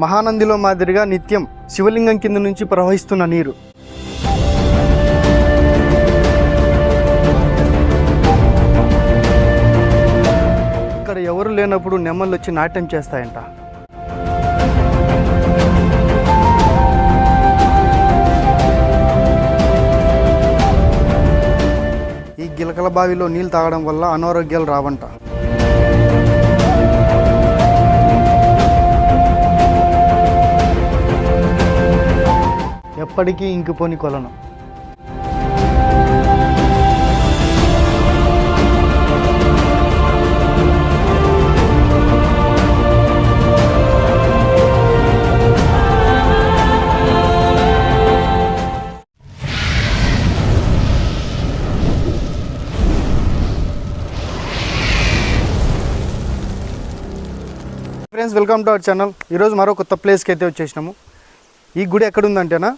మహానందిలో మాదిరిగా నిత్యం శివలింగం కింద నుంచి ప్రవహిస్తున్న నీరు. ఇక్కడ ఎవరు లేనప్పుడు నెమ్మలు వచ్చి నాట్యం చేస్తాయంట. ఈ గిలకల బావిలో నీళ్ళు తాగడం వల్ల అనారోగ్యాలు రావంట. ఎప్పటికీ ఇంకిపోని కొలను. Friends welcome to our channel ఈరోజు మరో కొత్త ప్లేస్కి అయితే వచ్చేసినాము. ఈ గుడి ఎక్కడ ఉందంటేనా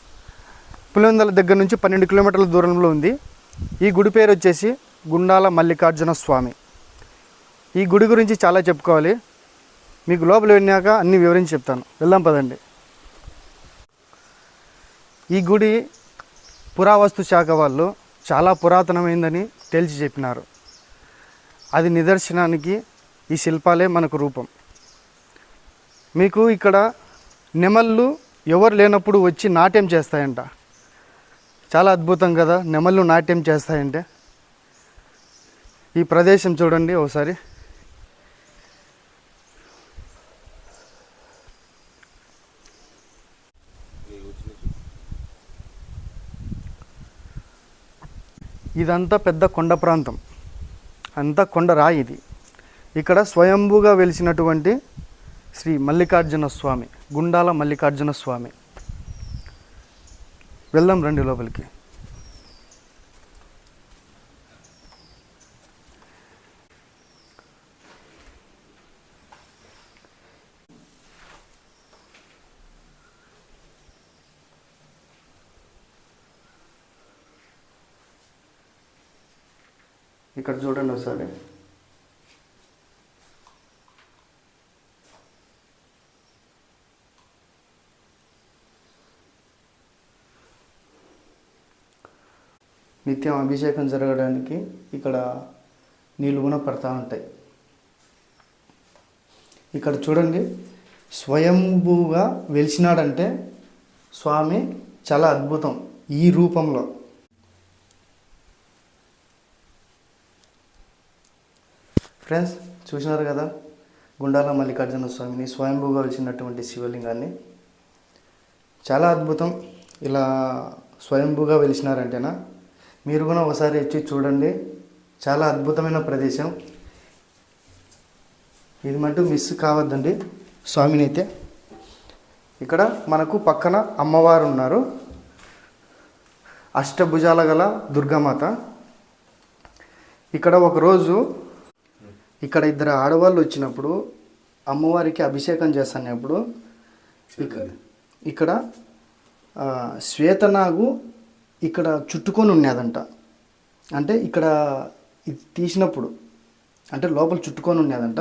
పులివెందుల దగ్గర నుంచి పన్నెండు కిలోమీటర్ల దూరంలో ఉంది. ఈ గుడి పేరు వచ్చేసి గుండాల మల్లికార్జున స్వామి. ఈ గుడి గురించి చాలా చెప్పుకోవాలి. మీకు లోపల వెళ్ళాక అన్ని వివరించి చెప్తాను. వెళ్దాం పదండి. ఈ గుడి పురావస్తు శాఖ వాళ్ళు చాలా పురాతనమైందని తేల్చి చెప్పినారు. అది నిదర్శనానికి ఈ శిల్పాలే మనకు రూపం. మీకు ఇక్కడ నెమళ్ళు ఎవరు లేనప్పుడు వచ్చి నాట్యం చేస్తాయంట. చాలా అద్భుతం కదా. నెమళ్ళు నాట్యం చేస్తాయంటే. ఈ ప్రదేశం చూడండి ఒకసారి. ఇదంతా పెద్ద కొండ ప్రాంతం. అంతా కొండ రాయి ఇది. ఇక్కడ స్వయంభూగా వెలిసినటువంటి శ్రీ మల్లికార్జున స్వామి గుండాల మల్లికార్జున స్వామి. వెళ్దాం రండి లోపలికి. ఇక్కడ చూడండి ఒకసారి. నిత్యం అభిషేకం జరగడానికి ఇక్కడ నీళ్ళు కూడా పడతా ఉంటాయి. ఇక్కడ చూడండి స్వయంభూగా వెలిసినాడంటే స్వామి చాలా అద్భుతం ఈ రూపంలో. ఫ్రెండ్స్ చూసినారు కదా గుండాల మల్లికార్జున స్వామిని స్వయంభూగా వెలిసినటువంటి శివలింగాన్ని. చాలా అద్భుతం. ఇలా స్వయంభూగా వెలిసినారంటేనా? మీరు కూడా ఒకసారి వచ్చి చూడండి. చాలా అద్భుతమైన ప్రదేశం. ఇది మటు మిస్ కావద్దండి. స్వామిని అయితే ఇక్కడ మనకు పక్కన అమ్మవారు ఉన్నారు. అష్టభుజాల గల దుర్గామాత. ఇక్కడ ఒకరోజు ఇక్కడ ఇద్దరు ఆడవాళ్ళు వచ్చినప్పుడు అమ్మవారికి అభిషేకం చేస్తున్నప్పుడు ఇక్కడ శ్వేతనాగు ఇక్కడ చుట్టుకొని ఉన్నదంట. అంటే ఇక్కడ ఇది తీసినప్పుడు అంటే లోపల చుట్టుకొని ఉన్నదంట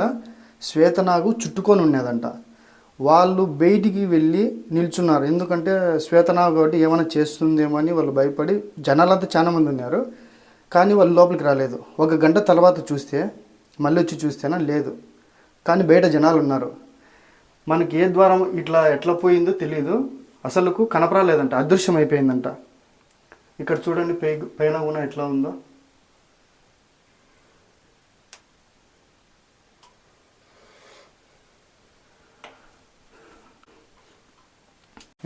శ్వేతనాగు చుట్టుకొని ఉన్నదంట. వాళ్ళు బయటికి వెళ్ళి నిల్చున్నారు. ఎందుకంటే శ్వేతనాగు కాబట్టి ఏమైనా చేస్తుందేమో అని వాళ్ళు భయపడి జనాలంతా చాలా మంది ఉన్నారు. కానీ వాళ్ళు లోపలికి రాలేదు. ఒక గంట తర్వాత చూస్తే మళ్ళీ వచ్చి చూస్తేనా? లేదు. కానీ బయట జనాలు ఉన్నారు. మనకి ఏ ద్వారం ఇట్లా ఎట్లా పోయిందో తెలియదు అసలుకు కనపరాలేదంట అదృశ్యం అయిపోయిందంట ఇక్కడ చూడండి పై పైన ఉన్న ఎట్లా ఉందో.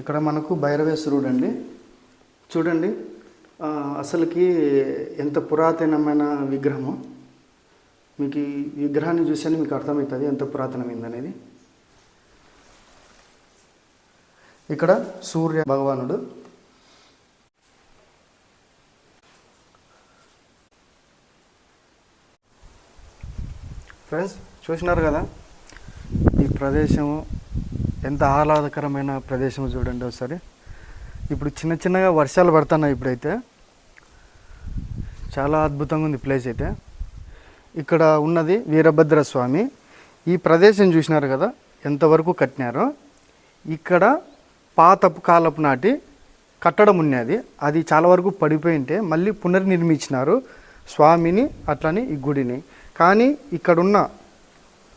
ఇక్కడ మనకు భైరవేశ్వరుడు అండి చూడండి అసలుకి ఎంత పురాతనమైన విగ్రహము. మీకు ఈ విగ్రహాన్ని చూస్తేనే మీకు అర్థమవుతుంది ఎంత పురాతనమైందనేది. ఇక్కడ సూర్య భగవానుడు ఫ్రెండ్స్ చూసినారు కదా? ఈ ప్రదేశము ఎంత ఆహ్లాదకరమైన ప్రదేశం చూడండి ఒకసారి. ఇప్పుడు చిన్న చిన్నగా వర్షాలు పడుతున్నాయి ఇప్పుడైతే. చాలా అద్భుతంగా ఉంది ప్లేస్ అయితే. ఇక్కడ ఉన్నది వీరభద్ర స్వామి ఈ ప్రదేశం చూసినారు కదా? ఎంతవరకు కట్టినారో. ఇక్కడ పాతపు కాలపు నాటి కట్టడం ఉన్నది అది. చాలా వరకు పడిపోయింటే మళ్ళీ పునర్నిర్మించినారు స్వామిని అట్లని ఈ గుడిని. కానీ ఇక్కడున్న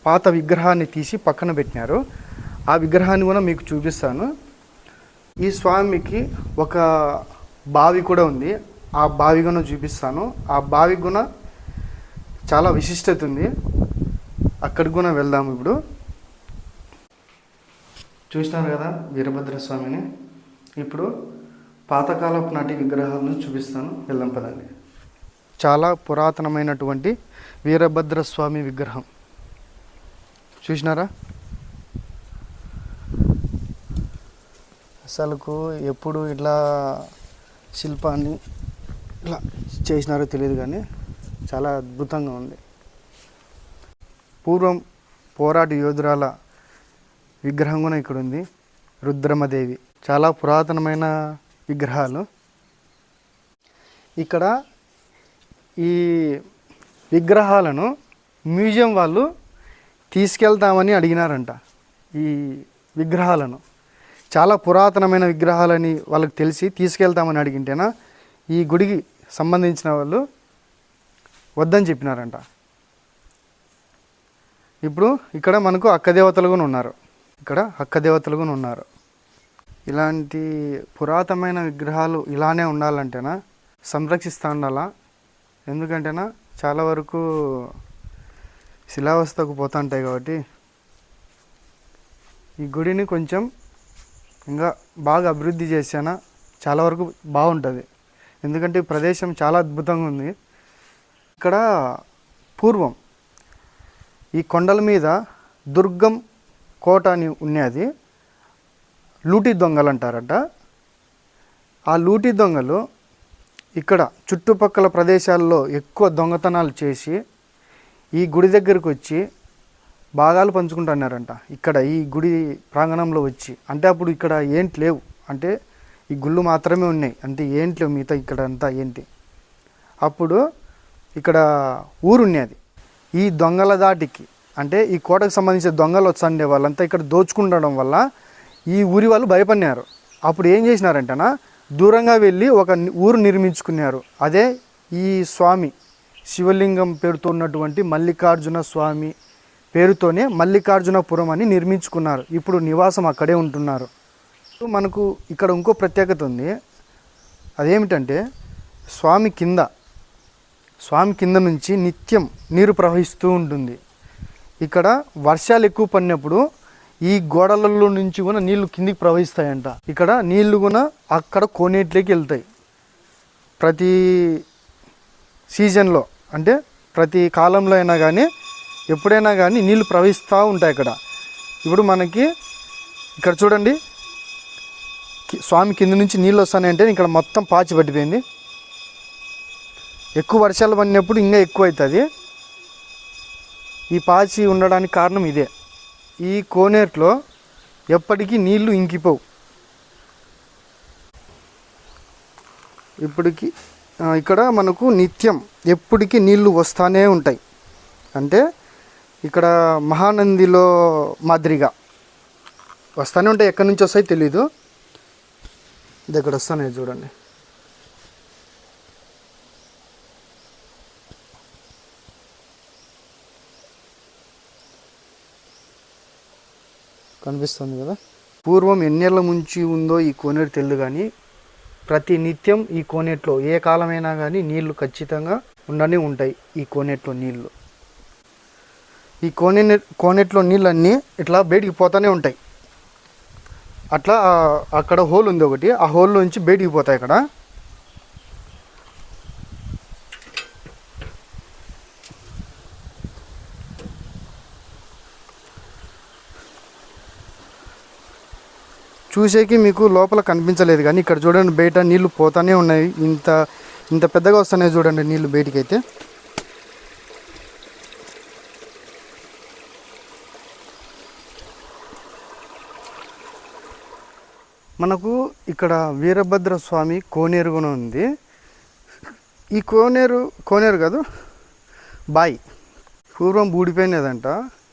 పాత విగ్రహాన్ని తీసి పక్కన పెట్టినారు. ఆ విగ్రహాన్ని కూడా మీకు చూపిస్తాను. ఈ స్వామికి ఒక బావి కూడా ఉంది. ఆ బావి కూడా చూపిస్తాను. ఆ బావి కూడా చాలా విశిష్టత ఉంది. అక్కడికి కూడా వెళ్దాం ఇప్పుడు. చూసినారు కదా వీరభద్ర స్వామిని? ఇప్పుడు పాతకాలపు నాటి విగ్రహాలను చూపిస్తాను. వెళ్దాం పదండి. చాలా పురాతనమైనటువంటి వీరభద్ర స్వామి విగ్రహం. చూసినారా? అసలుకు ఎప్పుడు ఇట్లా శిల్పాన్ని ఇట్లా చేసినారో తెలియదు కానీ చాలా అద్భుతంగా ఉంది. పూర్వం పోరాట యోధురాల విగ్రహం కూడా ఇక్కడ ఉంది. రుద్రమదేవి. చాలా పురాతనమైన విగ్రహాలు. ఇక్కడ ఈ విగ్రహాలను మ్యూజియం వాళ్ళు తీసుకెళ్తామని అడిగినారంట ఈ విగ్రహాలను. చాలా పురాతనమైన విగ్రహాలని వాళ్ళకి తెలిసి తీసుకెళ్తామని అడిగింటేనా ఈ గుడికి సంబంధించిన వాళ్ళు వద్దని చెప్పినారంట. ఇప్పుడు ఇక్కడ మనకు అక్కదేవతలు కూడా ఉన్నారు. ఇక్కడ అక్కదేవతలు కూడా ఉన్నారు. ఇలాంటి పురాతనమైన విగ్రహాలు ఇలానే ఉండాలంటేనా? సంరక్షిస్తా ఉండాలా ఎందుకంటేనా చాలా వరకు శిలావస్థకు పోతుంటాయి కాబట్టి ఈ గుడిని కొంచెం ఇంకా బాగా అభివృద్ధి చేసానా చాలా వరకు బాగుంటుంది. ఎందుకంటే ఈ ప్రదేశం చాలా అద్భుతంగా ఉంది. ఇక్కడ పూర్వం ఈ కొండల మీద దుర్గం కోట అని ఉన్నది. లూటి దొంగలు అంటారట. ఆ లూటి దొంగలు ఇక్కడ చుట్టుపక్కల ప్రదేశాల్లో ఎక్కువ దొంగతనాలు చేసి ఈ గుడి దగ్గరకు వచ్చి భాగాలు పంచుకుంటున్నారంట. ఇక్కడ ఈ గుడి ప్రాంగణంలో వచ్చి. అంటే అప్పుడు ఇక్కడ ఏంటి లేవు. అంటే ఈ గుళ్ళు మాత్రమే ఉన్నాయి. అంటే ఏంటి లేవు మిగతా ఇక్కడ అంతా ఏంటి? అప్పుడు ఇక్కడ ఊరుండేది ఈ దొంగల దాటికి అంటే ఈ కోటకు సంబంధించిన దొంగలు వచ్చండే వాళ్ళంతా ఇక్కడ దోచుకుండడం వల్ల ఈ ఊరి వాళ్ళు భయపడినారు. అప్పుడు ఏం చేసినారంటనా దూరంగా వెళ్ళి ఒక ఊరు నిర్మించుకున్నారు. అదే ఈ స్వామి శివలింగం పేరుతో ఉన్నటువంటి మల్లికార్జున స్వామి పేరుతోనే మల్లికార్జునపురం అని నిర్మించుకున్నారు. ఇప్పుడు నివాసం అక్కడే ఉంటున్నారు. మనకు ఇక్కడ ఇంకో ప్రత్యేకత ఉంది. అదేమిటంటే స్వామి కింద స్వామి కింద నుంచి నిత్యం నీరు ప్రవహిస్తూ ఉంటుంది. ఇక్కడ వర్షాలు ఎక్కువ పడినప్పుడు ఈ గోడలలో నుంచి కూడా నీళ్ళు కిందికి ప్రవహిస్తాయంట. ఇక్కడ నీళ్ళు కూడా అక్కడ కోనేట్లోకి వెళ్తాయి. ప్రతి సీజన్లో అంటే ప్రతి కాలంలో అయినా కానీ ఎప్పుడైనా కానీ నీళ్ళు ప్రవహిస్తూ ఉంటాయి ఇక్కడ ఇప్పుడు మనకి ఇక్కడ చూడండి. స్వామి కింద నుంచి నీళ్ళు వస్తానంటే ఇక్కడ మొత్తం పాచి పట్టిపోయింది. ఎక్కువ వర్షాలు పడినప్పుడు ఇంకా ఎక్కువ అవుతుంది ఈ పాచి ఉండడానికి కారణం ఇదే. ఈ కోనేరులో ఎప్పటికీ నీళ్ళు ఇంకిపోవు. ఇప్పటికి ఇక్కడ మనకు నిత్యం ఎప్పటికీ నీళ్ళు వస్తానే ఉంటాయి. అంటే ఇక్కడ మహానందిలో మాదిరిగా వస్తానే ఉంటాయి. ఎక్కడి నుంచి వస్తాయి తెలీదు. ఇది ఇక్కడ వస్తానే చూడండి. కనిపిస్తుంది కదా? పూర్వం ఎన్నేళ్ళ ముంచి ఉందో ఈ కోనేరు తెలియదు కానీ ప్రతి నిత్యం ఈ కోనేట్లో ఏ కాలమైనా కానీ నీళ్ళు ఖచ్చితంగా ఉండనే ఉంటాయి ఈ కోనేట్లో నీళ్ళు. ఈ కోనే కోనేట్లో నీళ్ళన్నీ ఇట్లా బయటికి పోతూనే ఉంటాయి. అట్లా అక్కడ హోల్ ఉంది ఒకటి. ఆ హోల్ నుంచి బయటికి పోతాయి ఇక్కడ చూసేకి మీకు లోపల కనిపించలేదు కానీ ఇక్కడ చూడండి బయట నీళ్ళు పోతానే ఉన్నాయి. ఇంత ఇంత పెద్దగా వస్తున్నాయి చూడండి నీళ్ళు బయటికి అయితే మనకు ఇక్కడ వీరభద్ర స్వామి కోనేరు కూడా ఉంది. ఈ కోనేరు కోనేరు కాదు బావి పూర్వం బూడిపోయినదంట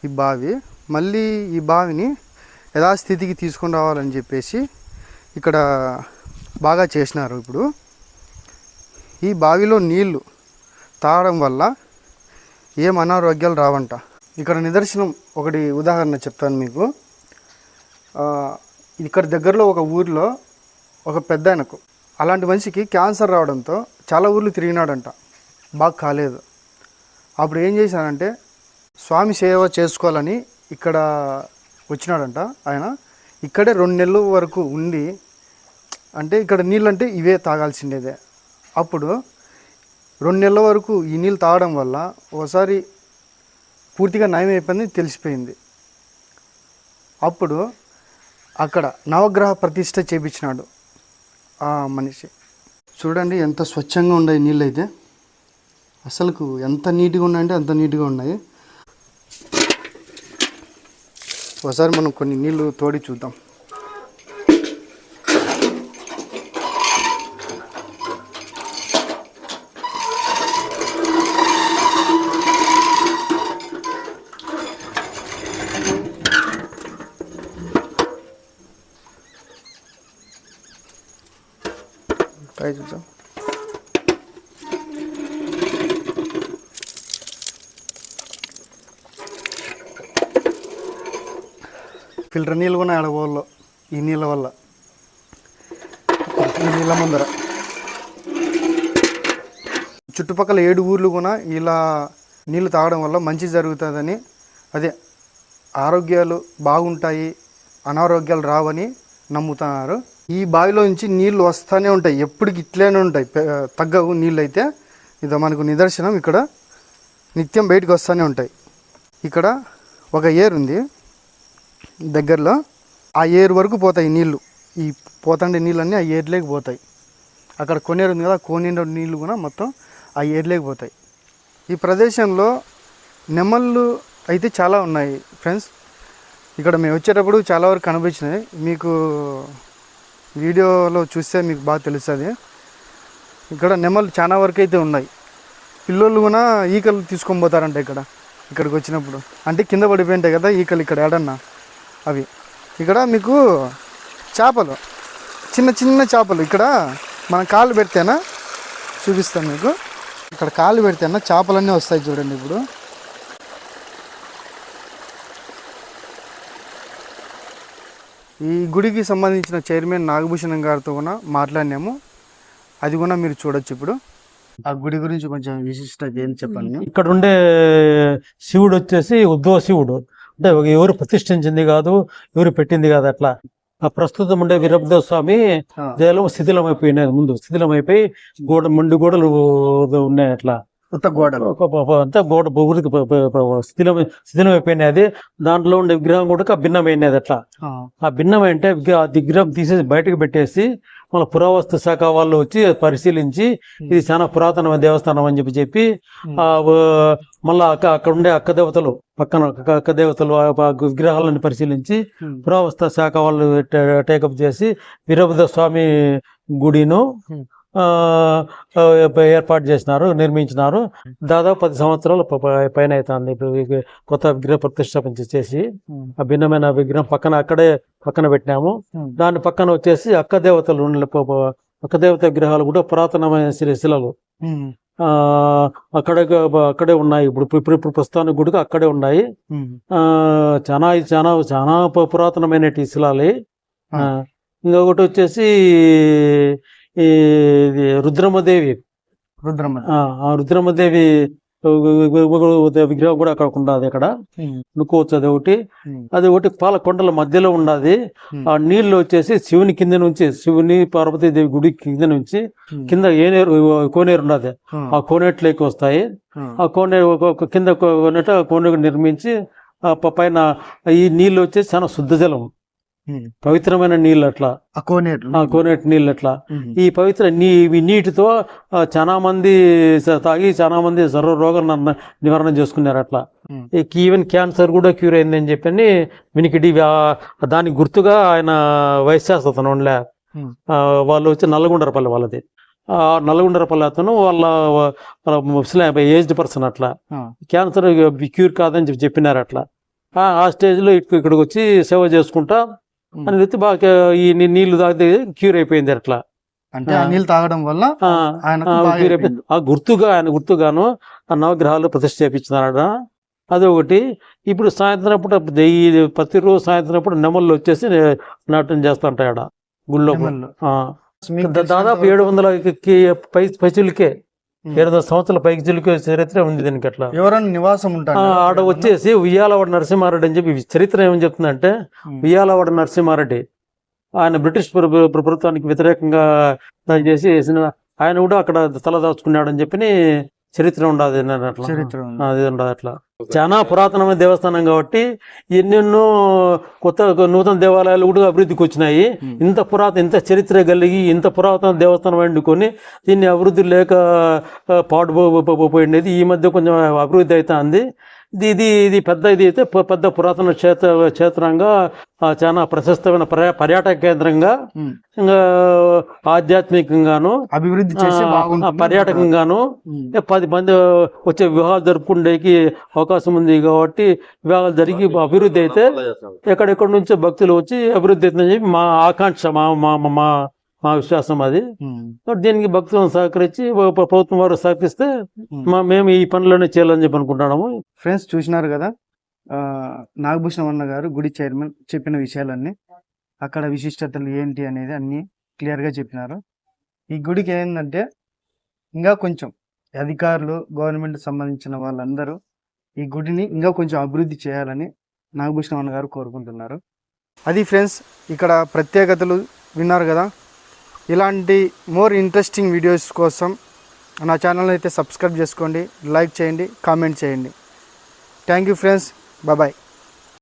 ఈ బావి. మళ్ళీ ఈ బావిని యథాస్థితికి తీసుకొని రావాలని చెప్పేసి ఇక్కడ బాగా చేసినారు ఇప్పుడు. ఈ బావిలో నీళ్ళు తాగడం వల్ల ఏం అనారోగ్యాలు రావంట. ఇక్కడ నిదర్శనం ఒకటి ఉదాహరణ చెప్తాను మీకు. ఇక్కడ దగ్గరలో ఒక ఊరిలో ఒక పెద్ద ఆయనకు అలాంటి మనిషికి క్యాన్సర్ రావడంతో చాలా ఊర్లు తిరిగినాడంట. బాగా కాలేదు. అప్పుడు ఏం చేశానంటే స్వామి సేవ చేసుకోవాలని ఇక్కడ వచ్చినాడంట ఆయన. ఇక్కడే రెండు నెలల వరకు ఉండి అంటే ఇక్కడ నీళ్ళు అంటే ఇవే తాగాల్సిండేదే. అప్పుడు రెండు నెలల వరకు ఈ నీళ్ళు తాగడం వల్ల ఒకసారి పూర్తిగా నయం అయిపోయింది తెలిసిపోయింది. అప్పుడు అక్కడ నవగ్రహ ప్రతిష్ట చేపించినాడు ఆ మనిషి. చూడండి ఎంత స్వచ్ఛంగా ఉన్నాయి నీళ్ళు అయితే అసలుకు ఎంత నీట్గా ఉన్నాయంటే అంత నీట్గా ఉన్నాయి. ఒకసారి మనం కొన్ని నీళ్ళు తోడి చూద్దాం. ట్రై చూద్దాం. ఫిల్టర్ నీళ్ళు కూడా ఆడవాళ్ళు ఈ నీళ్ళ వల్ల. ఈ నీళ్ళ ముందర. చుట్టుపక్కల ఏడు ఊర్లు కూడా ఇలా నీళ్ళు తాగడం వల్ల మంచి జరుగుతుందని అదే ఆరోగ్యాలు బాగుంటాయి అనారోగ్యాలు రావని నమ్ముతున్నారు. ఈ బావిలో నుంచి నీళ్ళు వస్తూనే ఉంటాయి ఎప్పటికి ఇట్లనే ఉంటాయి తగ్గవు నీళ్ళు అయితే ఇది మనకు నిదర్శనం ఇక్కడ నిత్యం బయటకు వస్తూనే ఉంటాయి. ఇక్కడ ఒక ఏరు ఉంది దగ్గరలో ఆ ఏరు వరకు పోతాయి నీళ్ళు. ఈ పోతండే నీళ్ళన్నీ ఆ ఏర్లేకి పోతాయి. అక్కడ కొనేరు ఉంది కదా కోనేరు నీళ్ళు కూడా మొత్తం ఆ ఏర్లేకి పోతాయి. ఈ ప్రదేశంలో నెమళ్ళు అయితే చాలా ఉన్నాయి ఫ్రెండ్స్. ఇక్కడ మేము వచ్చేటప్పుడు చాలా వరకు కనిపించినాయి. మీకు వీడియోలో చూస్తే మీకు బాగా తెలుస్తుంది. ఇక్కడ నెమళ్ళు చాలా వరకు అయితే ఉన్నాయి. పిల్లోళ్ళు కూడా ఈకలు తీసుకొని పోతారంట ఇక్కడ ఇక్కడికి వచ్చినప్పుడు. అంటే కింద పడిపోయింటాయి కదా ఈకలు ఇక్కడ ఏడన్నా. అవి. ఇక్కడ మీకు చేపలు చిన్న చిన్న చేపలు. ఇక్కడ మనం కాళ్ళు పెడితేనా చూపిస్తాను మీకు. ఇక్కడ కాళ్ళు పెడితేనా చేపలన్నీ వస్తాయి చూడండి ఇప్పుడు. ఈ గుడికి సంబంధించిన చైర్మన్ నాగభూషణం గారితో కూడా మాట్లాడినాము. అది కూడా మీరు చూడొచ్చు ఇప్పుడు. ఆ గుడి గురించి కొంచెం విశిష్టత ఏం చెప్పండి? ఇక్కడ ఉండే శివుడు వచ్చేసి ఉద్దవ శివుడు. అంటే ఎవరు ప్రతిష్ఠించింది కాదు ఎవరు పెట్టింది కాదు అట్లా. ఆ ప్రస్తుతం ఉండే వీరభద్ర స్వామి దేవాలయం శిథిలం అయిపోయినాయి ముందు. శిథిలం అయిపోయి గోడ మొండి గోడలు ఉన్నాయి అట్లా. అంతా గోడ ప- శిథిలం శిథిలం అయిపోయినాయి అది దాంట్లో ఉండే విగ్రహం కూడా భిన్నమైనది అట్లా. ఆ, భిన్నం అంటే ఆ విగ్రహం తీసేసి బయటకు పెట్టేసి మన పురావస్తు శాఖ వాళ్ళు వచ్చి పరిశీలించి ఇది చాలా పురాతనమైన దేవస్థానం అని చెప్పి చెప్పి ఆ మళ్ళా అక్క అక్కడ ఉండే అక్క దేవతలు పక్కన అక్క దేవతలు విగ్రహాలను పరిశీలించి పురావస్తు శాఖ వాళ్ళు టేకప్ చేసి వీరభద్ర స్వామి గుడిను ఏర్పాటు చేసినారు నిర్మించినారు. దాదాపు పది సంవత్సరాలు పైన అవుతుంది ఇప్పుడు కొత్త విగ్రహ ప్రతిష్టాపన చేసి ఆ భిన్నమైన విగ్రహం పక్కన అక్కడే పక్కన పెట్టినాము. దాని పక్కన వచ్చేసి అక్క దేవతలు అక్క దేవత విగ్రహాలు కూడా పురాతనమైన శిల- శిలలు. అక్కడే అక్కడే ఉన్నాయి. ఇప్పుడు ఇప్పుడు ఇప్పుడు ప్రస్తుతానికి కూడా అక్కడే ఉన్నాయి. ఆ చాలా చాలా చాలా పురాతనమైన శిలాలి. ఇంకొకటి వచ్చేసి ఈ రుద్రమదేవి. రుద్రమ్మ ఆ రుద్రమదేవి విగ్రహం కూడా అక్కడ ఉండదు ఇక్కడ ఉమ్, అనుకోవచ్చు అది ఒకటి. అది ఒకటి పాల కొండల మధ్యలో ఉన్నది ఆ నీళ్ళు వచ్చేసి శివుని కింద నుంచి శివుని పార్వతీదేవి గుడి కింద నుంచి కింద ఏనేరు కోనేరు ఉన్నది ఆ, కోనేట్లోకి వస్తాయి. ఆ, ఒక కింద కోనేట కోనేరు నిర్మించి పైన ఈ నీళ్ళు వచ్చేసి చాలా శుద్ధ జలం పవిత్రమైన నీళ్ళు అట్లా. ఆ కోనేటి నీళ్ళు అట్లా. ఈ పవిత్ర నీ ఈ నీటితో చాలా మంది తాగి చాలా మంది సర్వ అన్న- నివారణ చేసుకున్నారు అట్లా. ఈవెన్ క్యాన్సర్ కూడా క్యూర్ అయిందని చెప్పని వినికిడి దానికి గుర్తుగా ఆయన వైశాస్ అతను ఉండలే. వాళ్ళు వచ్చి నల్లగుండరపల్లి వాళ్ళది. ఆ నల్లగుండరపల్లి అతను వాళ్ళ వాళ్ళ ముస్లిం ఏజ్డ్ పర్సన్ అట్లా. క్యాన్సర్ క్యూర్ కాదని చెప్పి చెప్పినారు అట్లా. ఆ- స్టేజ్లో ఇక్క- ఇక్కడికి వచ్చి సేవ చేసుకుంటా అని వ్యక్తి బాగా ఈ నీళ్ళు తాగితే క్యూర్ అయిపోయింది అట్లా. అంటే ఆ నీళ్ళు తాగడం వల్ల ఆ, గుర్తుగా ఆయన గుర్తుగాను ఆ నవగ్రహాలు ప్రతిష్ఠ చేపించినారట అదొకటి. ఇప్పుడు సాయంత్రం పూట ఈ ప్రతిరోజు సాయంత్రం పూట నెమళ్ళు వచ్చేసి నాట్యం చేస్తుంటాయి ఆడ గుళ్ళో దాదాపు ఏడు వందల పై పైచులకే ఏడు వందల సంవత్సరాల పైకి చిలికే చరిత్ర ఉంది దీనికి అట్లా. ఎవరైనా నివాసం ఉంటారు ఆడ వచ్చేసి ఉయ్యాలవాడ నరసింహారెడ్డి అని చెప్పి చరిత్ర ఏమని చెప్తుందంటే ఉమ్. ఉయ్యాలవాడ నరసింహారెడ్డి. ఆయన బ్రిటిష్ ప్ర- ప్ర- ప్రభుత్వానికి వ్యతిరేకంగా చేసి వేసిన- ఆయన కూడా అక్కడ తలదాచుకున్నాడు అని చెప్పి చరిత్ర ఉండదు అట్లా. చరిత్ర. అది ఉండదు అట్లా. చాలా పురాతనమైన దేవస్థానం కాబట్టి ఎన్నెన్నో కొత్త నూతన దేవాలయాలు కూడా అభివృద్ధికి వచ్చినాయి. ఇంత పురాతన ఇంత చరిత్ర కలిగి ఇంత పురాతన దేవస్థానం వండుకొని దీన్ని అభివృద్ధి లేక ఆ, పాడుపోయింది ఈ మధ్య కొంచెం అభివృద్ధి అవుతుంది ఇది ఇది ఇది పెద్ద ఇది అయితే పెద్ద పురాతన క్షేత్ర క్షేత్రంగా చాలా ప్రశస్తమైన పర్యా పర్యాటక కేంద్రంగా. ఇంకా ఆధ్యాత్మికంగాను అభివృద్ధి పర్యాటకంగాను పది మంది వచ్చే వివాహాలు జరుపుకునేకి అవకాశం ఉంది కాబట్టి వివాహాలు జరిగి అభివృద్ధి అయితే ఎక్కడెక్కడి నుంచో భక్తులు వచ్చి అభివృద్ధి అవుతుందని చెప్పి మా ఆకాంక్ష మా మా మా- విశ్వాసం అది. దీనికి భక్తులను సహకరించి ప్ర- ప్రభుత్వం వారు సహకరిస్తే మేము ఈ పనులనే చేయాలని చెప్పి అనుకుంటున్నాము. ఫ్రెండ్స్ చూసినారు కదా నాగభూషణం అన్న గారు గుడి చైర్మన్ చెప్పిన విషయాలన్నీ అక్కడ విశిష్టతలు ఏంటి అనేది అన్ని క్లియర్గా చెప్పినారు. ఈ గుడికి ఏంటంటే ఇంకా కొంచెం అధికారులు గవర్నమెంట్ సంబంధించిన వాళ్ళందరూ ఈ గుడిని ఇంకా కొంచెం అభివృద్ధి చేయాలని నాగభూషణం అన్న గారు కోరుకుంటున్నారు. అది ఫ్రెండ్స్ ఇక్కడ ప్రత్యేకతలు విన్నారు కదా ఇలాంటి మోర్ ఇంట్రెస్టింగ్ వీడియోస్ కోసం నా ఛానల్ అయితే సబ్స్క్రైబ్ చేసుకోండి లైక్ చేయండి కామెంట్ చేయండి. Thank you friends bye